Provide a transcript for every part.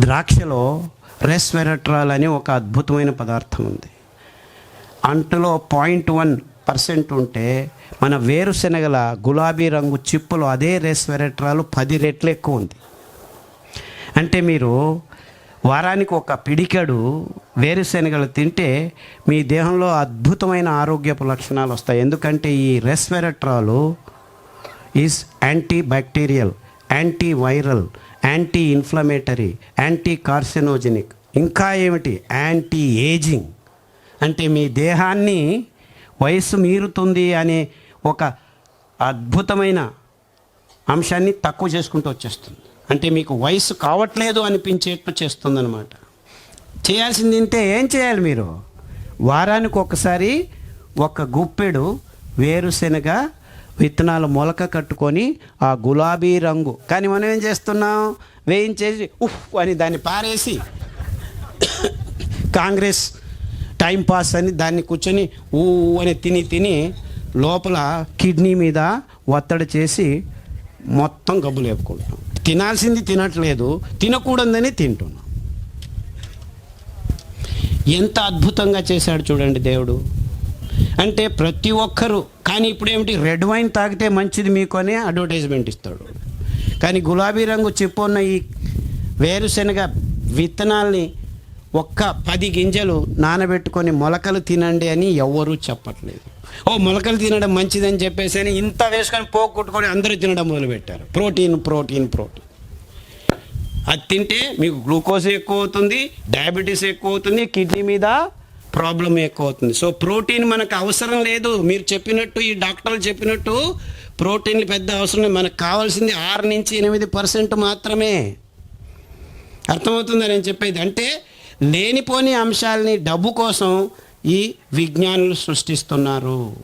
ద్రాక్షలో రెస్వెరట్రాల్ అని ఒక అద్భుతమైన పదార్థం ఉంది. అంటలో పాయింట్ వన్ పర్సెంట్ ఉంటే మన వేరుశెనగల గులాబీ రంగు చిప్పులు అదే రెస్వెరట్రాలు పది రెట్లు ఎక్కువ ఉంది. అంటే మీరు వారానికి ఒక పిడికెడు వేరుశెనగలు తింటే మీ దేహంలో అద్భుతమైన ఆరోగ్యపు లక్షణాలు వస్తాయి. ఎందుకంటే ఈ రెస్వెరట్రాలు is anti bacterial anti viral anti inflammatory anti carcinogenic ఇంకా ఏమిటి? యాంటీ ఏజింగ్ అంటే మీ దేహాన్ని వయస్సు మీరుతుంది అనే ఒక అద్భుతమైన అంశాన్ని తక్కువ చేసుకుంటూ వచ్చేస్తుంది. అంటే మీకు వయసు కావట్లేదు అనిపించేట్టు చేస్తుందన్నమాట. చేయాల్సింది అంటే ఏం చేయాలి మీరు? వారానికి ఒకసారి ఒక గుప్పెడు వేరుశెనగ విత్తనాలు మొలక కట్టుకొని ఆ గులాబీ రంగు. కానీ మనం ఏం చేస్తున్నాం? వేయించేసి ఉఫ్ అని దాన్ని పారేసి కాంగ్రెస్ టైంపాస్ అని దాన్ని కూర్చొని ఊ అని తిని తిని లోపల కిడ్నీ మీద ఒత్తడి చేసి మొత్తం గబ్బు లేపుకుంటాం తినాల్సింది తినట్లేదు తినకూడదని తింటున్నాం. ఎంత అద్భుతంగా చేశాడు చూడండి దేవుడు. అంటే ప్రతి ఒక్కరూ కానీ ఇప్పుడు ఏమిటి రెడ్ వైన్ తాగితే మంచిది మీకు అని అడ్వర్టైజ్మెంట్ ఇస్తాడు. కానీ గులాబీ రంగు చెప్పున్న ఈ వేరుశనగ విత్తనాల్ని ఒక్క పది గింజలు నానబెట్టుకొని మొలకలు తినండి అని ఎవ్వరూ చెప్పట్లేదు. ఓ మొలకలు తినడం మంచిదని చెప్పేసి అని ఇంత వేసుకొని పోగొట్టుకొని అందరూ తినడం మొదలుపెట్టారు. Protein protein protein. అది తింటే మీకు గ్లూకోజ్ ఎక్కువ అవుతుంది డయాబెటీస్ ఎక్కువ అవుతుంది కిడ్నీ మీద ప్రాబ్లం ఎక్కువ అవుతుంది సో ప్రోటీన్ మనకు అవసరం లేదు. మీరు చెప్పినట్టు ఈ డాక్టర్లు చెప్పినట్టు ప్రోటీన్లు పెద్ద అవసరం లేదు. మనకు కావాల్సింది ఆరు నుంచి ఎనిమిది పర్సెంట్ మాత్రమే. అర్థమవుతుందా నేను చెప్పేది? అంటే లేనిపోని అంశాలని డబ్బు కోసం ఈ విజ్ఞానులు సృష్టిస్తున్నారు.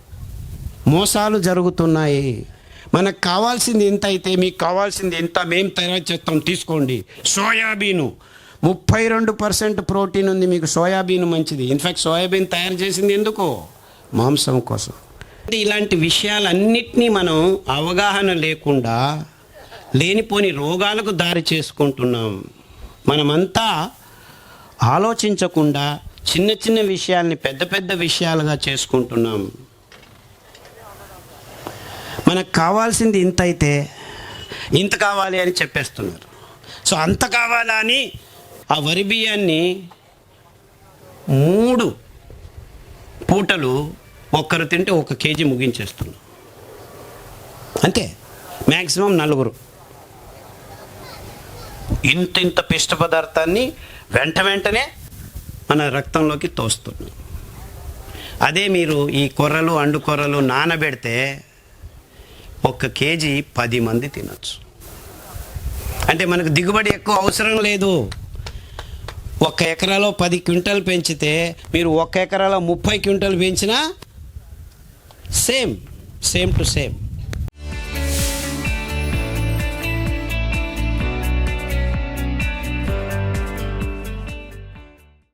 మోసాలు జరుగుతున్నాయి. మనకు కావాల్సింది ఎంత అయితే మీకు కావాల్సింది ఎంత మేము తయారు చేస్తాం తీసుకోండి. సోయాబీను. ముప్పై రెండు పర్సెంట్ ప్రోటీన్ ఉంది మీకు సోయాబీన్ మంచిది. ఇన్ఫ్యాక్ట్ సోయాబీన్ తయారు చేసింది ఎందుకు? మాంసం కోసం. అంటే ఇలాంటి విషయాలన్నిటినీ మనం అవగాహన లేకుండా లేనిపోని రోగాలకు దారి చేసుకుంటున్నాం. మనమంతా ఆలోచించకుండా చిన్న చిన్న విషయాల్ని పెద్ద పెద్ద విషయాలుగా చేసుకుంటున్నాం. మనకు కావాల్సింది ఇంత అయితే ఇంత కావాలి అని చెప్పేస్తున్నారు. సో అంత కావాలా అని ఆ వరి బియ్యాన్ని మూడు పూటలు ఒక్కరు తింటే ఒక కేజీ ముగించేస్తున్నాం. అంతే. మ్యాక్సిమం నలుగురు. ఇంత ఇంత పిష్ట పదార్థాన్ని వెంట వెంటనే మన రక్తంలోకి తోస్తున్నాం. అదే మీరు ఈ కొర్రలు అండు కొర్రలు నానబెడితే ఒక కేజీ పది మంది తినొచ్చు. అంటే మనకు దిగుబడి ఎక్కువ అవసరం లేదు. ఒక ఎకరాలో పది క్వింటల్ పెంచితే మీరు ఒక ఎకరాలో ముప్పై క్వింటల్ పెంచినా? Same same to same